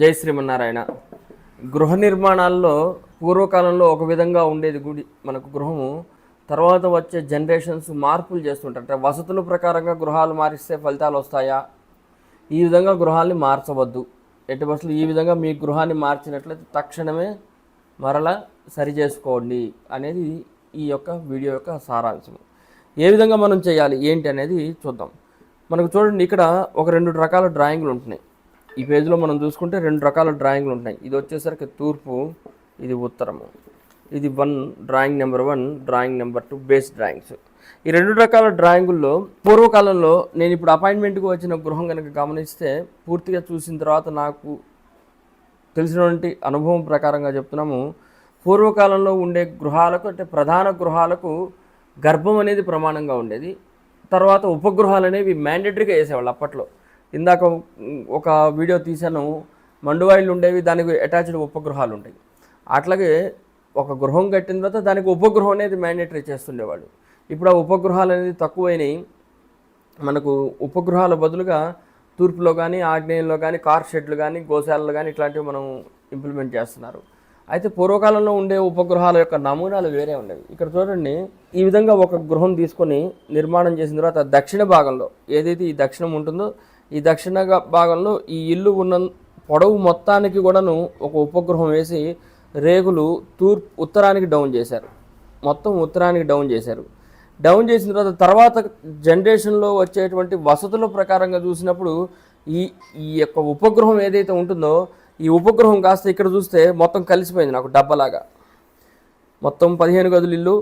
జై శ్రీమన్నారాయణ. గృహ నిర్మాణాల్లో పూర్వకాలంలో ఒక విధంగా ఉండేది గుడి మనకు గృహము. తర్వాత వచ్చే జనరేషన్స్ మార్పులు చేస్తుంటారు. అంటే వసతుల ప్రకారంగా గృహాలు మారిస్తే ఫలితాలు వస్తాయా? ఈ విధంగా గృహాల్ని మార్చవద్దు. ఎట్టి బస్సులు ఈ విధంగా మీ గృహాన్ని మార్చినట్లయితే తక్షణమే మరలా సరి చేసుకోండి అనేది ఈ యొక్క వీడియో యొక్క సారాంశం ఏ విధంగా మనం చేయాలి ఏంటి అనేది చూద్దాం. మనకు చూడండి ఇక్కడ ఒక రెండు రకాల డ్రాయింగ్లు ఉంటున్నాయి. ఈ పేజ్లో మనం చూసుకుంటే రెండు రకాల డ్రాయింగ్లు ఉంటాయి ఇది వచ్చేసరికి తూర్పు ఇది ఉత్తరము. ఇది one drawing number one drawing number two base drawings. ఈ రెండు రకాల డ్రాయింగుల్లో పూర్వకాలంలో నేను ఇప్పుడు అపాయింట్మెంట్కి వచ్చిన గృహం కనుక గమనిస్తే పూర్తిగా చూసిన తర్వాత నాకు తెలిసినటువంటి అనుభవం ప్రకారంగా చెప్తున్నాము. పూర్వకాలంలో ఉండే గృహాలకు అంటే ప్రధాన గృహాలకు గర్భం అనేది ప్రమాణంగా ఉండేది. తర్వాత ఉపగృహాలు అనేవి మ్యాండేటరీగా వేసేవాళ్ళు అప్పట్లో. ఇందాక ఒక వీడియో తీశాను మండువాయిలు ఉండేవి దానికి అటాచ్డ్ ఉపగృహాలు ఉంటాయి అట్లాగే ఒక గృహం కట్టిన తర్వాత దానికి ఉపగృహం అనేది మ్యాండేటరీ చేస్తుండేవాళ్ళు. ఇప్పుడు ఆ ఉపగృహాలు అనేది తక్కువైనాయి. మనకు ఉపగృహాల బదులుగా తూర్పులో కానీ ఆగ్నేయంలో కానీ కార్ షెడ్లు కానీ గోశాలలు కానీ ఇట్లాంటివి మనం ఇంప్లిమెంట్ చేస్తున్నారు. అయితే పూర్వకాలంలో ఉండే ఉపగ్రహాల యొక్క నమూనాలు వేరే ఉండేవి. ఇక్కడ చూడండి ఈ విధంగా ఒక గృహం తీసుకొని నిర్మాణం చేసిన తర్వాత దక్షిణ భాగంలో ఏదైతే ఈ దక్షిణం ఉంటుందో ఈ దక్షిణ భాగంలో ఈ ఇల్లు ఉన్న పొడవు మొత్తానికి కూడాను ఒక ఉపగ్రహం వేసి రేకులు తూర్పు ఉత్తరానికి డౌన్ చేశారు. మొత్తం ఉత్తరానికి డౌన్ చేశారు. డౌన్ చేసిన తర్వాత తర్వాత జనరేషన్లో వచ్చేటువంటి వసతుల ప్రకారంగా చూసినప్పుడు ఈ ఈ యొక్క ఉపగ్రహం ఏదైతే ఉంటుందో ఈ ఉపగ్రహం కాస్త ఇక్కడ చూస్తే మొత్తం కలిసిపోయింది నాకు డబ్బలాగా. మొత్తం పదిహేను గదులు ఇల్లు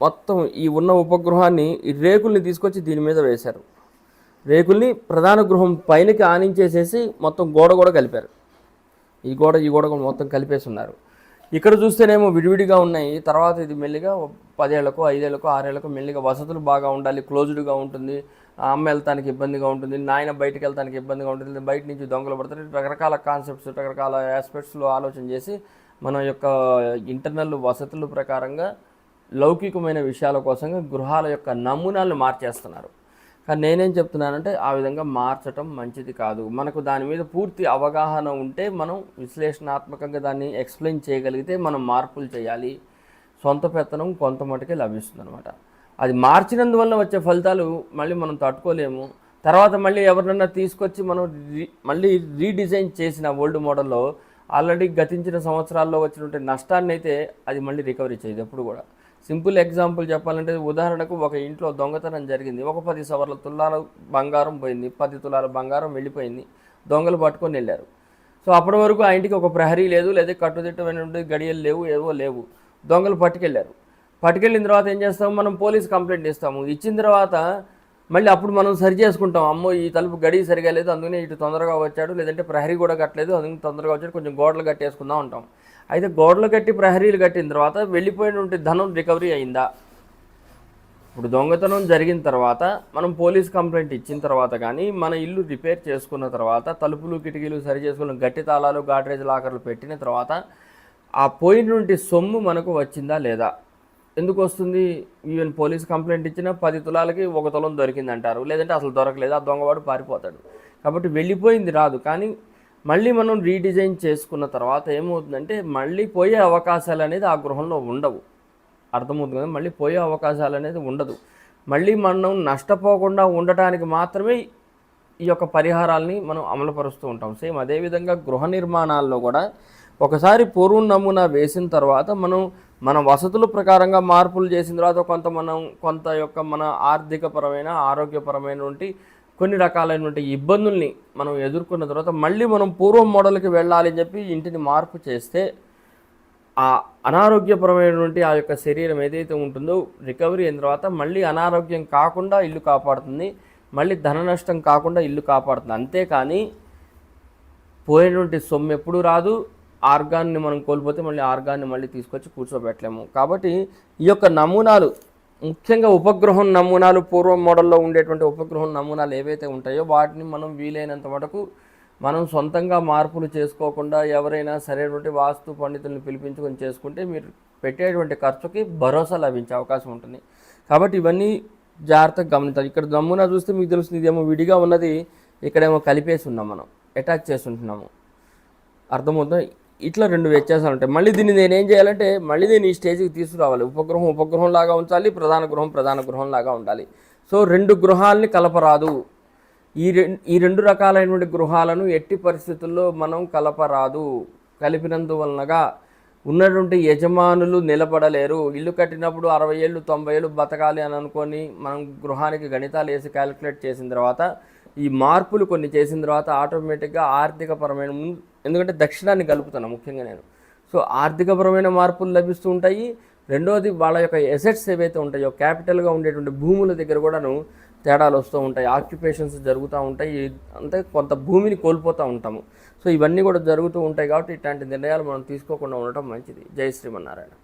మొత్తం ఈ ఉన్న ఉపగ్రహాన్ని ఈ రేకుల్ని తీసుకొచ్చి దీని మీద వేశారు. రేకుల్ని ప్రధాన గృహం పైనకి ఆనించేసేసి మొత్తం గోడ కూడా కలిపారు. ఈ గోడ ఈ గోడ కూడా మొత్తం కలిపేసి ఉన్నారు ఇక్కడ చూస్తేనేమో విడివిడిగా ఉన్నాయి. తర్వాత ఇది మెల్లిగా పదేళ్ళకు ఐదేళ్ళకు ఆరేళ్ళకు మెల్లిగా వసతులు బాగా ఉండాలి క్లోజ్డ్గా ఉంటుంది. అమ్మ వెళ్తానికి ఇబ్బందిగా ఉంటుంది. నాయన బయటకు వెళ్తానికి ఇబ్బందిగా ఉంటుంది. బయట నుంచి దొంగలు పడతారు. రకరకాల కాన్సెప్ట్స్ రకరకాల ఆస్పెక్ట్స్లో ఆలోచన చేసి మన యొక్క ఇంటర్నల్ వసతుల ప్రకారంగా లౌకికమైన విషయాల కోసంగా గృహాల యొక్క నమూనాలను మార్చేస్తున్నారు. కానీ నేనేం చెప్తున్నానంటే ఆ విధంగా మార్చటం మంచిది కాదు. మనకు దాని మీద పూర్తి అవగాహన ఉంటే మనం విశ్లేషణాత్మకంగా దాన్ని ఎక్స్ప్లెయిన్ చేయగలిగితే మనం మార్పులు చేయాలి. సొంత పెత్తనం కొంత మటుకే లభిస్తుంది అనమాట అది మార్చినందువల్ల వచ్చే ఫలితాలు మళ్ళీ మనం తట్టుకోలేము. తర్వాత మళ్ళీ ఎవరినన్నా తీసుకొచ్చి మనం మళ్ళీ రీడిజైన్ చేసిన ఓల్డ్ మోడల్లో ఆల్రెడీ గతించిన సంవత్సరాల్లో వచ్చినటువంటి నష్టాన్ని అయితే అది మళ్ళీ రికవరీ చేయదు ఎప్పుడు కూడా. సింపుల్ ఎగ్జాంపుల్ చెప్పాలంటే ఉదాహరణకు ఒక ఇంట్లో దొంగతనం జరిగింది. ఒక పది సవర్ల తులాల బంగారం పోయింది. పది తులాల బంగారం వెళ్ళిపోయింది. దొంగలు పట్టుకొని వెళ్ళారు. సో అప్పటి వరకు ఆ ఇంటికి ఒక ప్రహరీ లేదు లేదా కట్టుదిట్టమైనటువంటి గడియలు లేవు ఏవో లేవు. దొంగలు పట్టుకెళ్ళారు. పట్టుకెళ్ళిన తర్వాత ఏం చేస్తాము? మనం పోలీస్ కంప్లైంట్ ఇస్తాము. ఇచ్చిన తర్వాత మళ్ళీ అప్పుడు మనం సరి చేసుకుంటాం. అమ్మో ఈ తలుపు గడి సరిగా లేదు అందుకనే ఇటు తొందరగా వచ్చాడు లేదంటే ప్రహరీ కూడా కట్టలేదు అందుకని తొందరగా వచ్చాడు కొంచెం గోడలు కట్టేసుకుందాం ఉంటాం అయితే గోడలు కట్టి ప్రహరీలు కట్టిన తర్వాత వెళ్ళిపోయినటువంటి ధనం రికవరీ అయిందా? ఇప్పుడు దొంగతనం జరిగిన తర్వాత మనం పోలీస్ కంప్లైంట్ ఇచ్చిన తర్వాత కానీ మన ఇల్లు రిపేర్ చేసుకున్న తర్వాత తలుపులు కిటికీలు సరి చేసుకున్న గట్టి తాళాలు గాడ్రేజ్ లాకర్లు పెట్టిన తర్వాత ఆ పోయినటువంటి సొమ్ము మనకు వచ్చిందా లేదా? ఎందుకు వస్తుంది ఈవెన్ పోలీస్ కంప్లైంట్ ఇచ్చినా పది తులాలకి ఒక తులం దొరికింది అంటారు లేదంటే అసలు దొరకలేదు? ఆ దొంగవాడు పారిపోతాడు. కాబట్టి వెళ్ళిపోయింది రాదు. కానీ మళ్ళీ మనం రీడిజైన్ చేసుకున్న తర్వాత ఏమవుతుందంటే మళ్ళీ పోయే అవకాశాలు అనేది ఆ గృహంలో ఉండవు. అర్థమవుతుంది కదా? మళ్ళీ పోయే అవకాశాలు అనేది ఉండదు. మళ్ళీ మనం నష్టపోకుండా ఉండటానికి మాత్రమే ఈ యొక్క పరిహారాల్ని మనం అమలుపరుస్తూ ఉంటాం. సేమ్ అదేవిధంగా గృహ నిర్మాణాల్లో కూడా ఒకసారి పూర్వం నమూనా వేసిన తర్వాత మనం మన వసతుల ప్రకారంగా మార్పులు చేసిన తర్వాత కొంత మనం కొంత యొక్క మన ఆర్థికపరమైన ఆరోగ్యపరమైనటువంటి కొన్ని రకాలైనటువంటి ఇబ్బందుల్ని మనం ఎదుర్కొన్న తర్వాత మళ్ళీ మనం పూర్వం మోడల్కి వెళ్ళాలి అని చెప్పి ఇంటిని మార్పు చేస్తే ఆ అనారోగ్యపరమైనటువంటి ఆ యొక్క శరీరం ఏదైతే ఉంటుందో రికవరీ అయిన తర్వాత మళ్ళీ అనారోగ్యం కాకుండా ఇల్లు కాపాడుతుంది మళ్ళీ ధన నష్టం కాకుండా ఇల్లు కాపాడుతుంది. అంతేకాని పోయినటువంటి సొమ్ము ఎప్పుడు రాదు ఆర్గాన్ని మనం కోల్పోతే మళ్ళీ ఆర్గాన్ని మళ్ళీ తీసుకొచ్చి కూర్చోబెట్టలేము. కాబట్టి ఈ యొక్క నమూనాలు ముఖ్యంగా ఉపగ్రహం నమూనాలు పూర్వం మోడల్లో ఉండేటువంటి ఉపగ్రహం నమూనాలు ఏవైతే ఉంటాయో వాటిని మనం వీలైనంత మటుకు మనం సొంతంగా మార్పులు చేసుకోకుండా ఎవరైనా సరైనటువంటి వాస్తు పండితుల్ని పిలిపించుకొని చేసుకుంటే మీరు పెట్టేటువంటి ఖర్చుకి భరోసా లభించే అవకాశం ఉంటుంది. కాబట్టి ఇవన్నీ జాగ్రత్తగా గమనించాలి. ఇక్కడ నమూనా చూస్తే మీకు తెలుస్తుంది ఇదేమో విడిగా ఉన్నది ఇక్కడేమో కలిపేసి ఉన్నాం మనం అటాచ్ చేసి ఉంటున్నాము. అర్థమవుతుంది? ఇట్లా రెండు వ్యత్యాసాలు ఉంటాయి. మళ్ళీ దీన్ని నేను ఏం చేయాలంటే మళ్ళీ దీన్ని ఈ స్టేజ్కి తీసుకురావాలి. ఉపగ్రహం ఉపగ్రహం లాగా ఉంచాలి ప్రధాన గృహం ప్రధాన గృహం లాగా ఉండాలి. సో రెండు గృహాల్ని కలపరాదు. ఈ రెండు ఈ రెండు రకాలైనటువంటి గృహాలను ఎట్టి పరిస్థితుల్లో మనం కలపరాదు. కలిపినందువలనగా ఉన్నటువంటి యజమానులు నిలబడలేరు. ఇల్లు కట్టినప్పుడు అరవై ఏళ్ళు తొంభై ఏళ్ళు బతకాలి అని అనుకొని మనం గృహానికి గణితాలు వేసి క్యాలిక్యులేట్ చేసిన తర్వాత ఈ మార్పులు కొన్ని చేసిన తర్వాత ఆటోమేటిక్గా ఆర్థికపరమైన ముందు ఎందుకంటే దక్షిణాన్ని కలుపుతాను ముఖ్యంగా నేను. సో ఆర్థికపరమైన మార్పులు లభిస్తూ ఉంటాయి. రెండవది వాళ్ళ యొక్క ఎసెట్స్ ఏవైతే ఉంటాయో క్యాపిటల్గా ఉండేటువంటి భూముల దగ్గర కూడాను తేడాలు వస్తూ ఉంటాయి. ఆక్యుపేషన్స్ జరుగుతూ ఉంటాయి. అంటే కొంత భూమిని కోల్పోతూ ఉంటాము. సో ఇవన్నీ కూడా జరుగుతూ ఉంటాయి కాబట్టి ఇట్లాంటి నిర్ణయాలు మనం తీసుకోకుండా ఉండటం మంచిది. జై శ్రీమన్నారాయణ.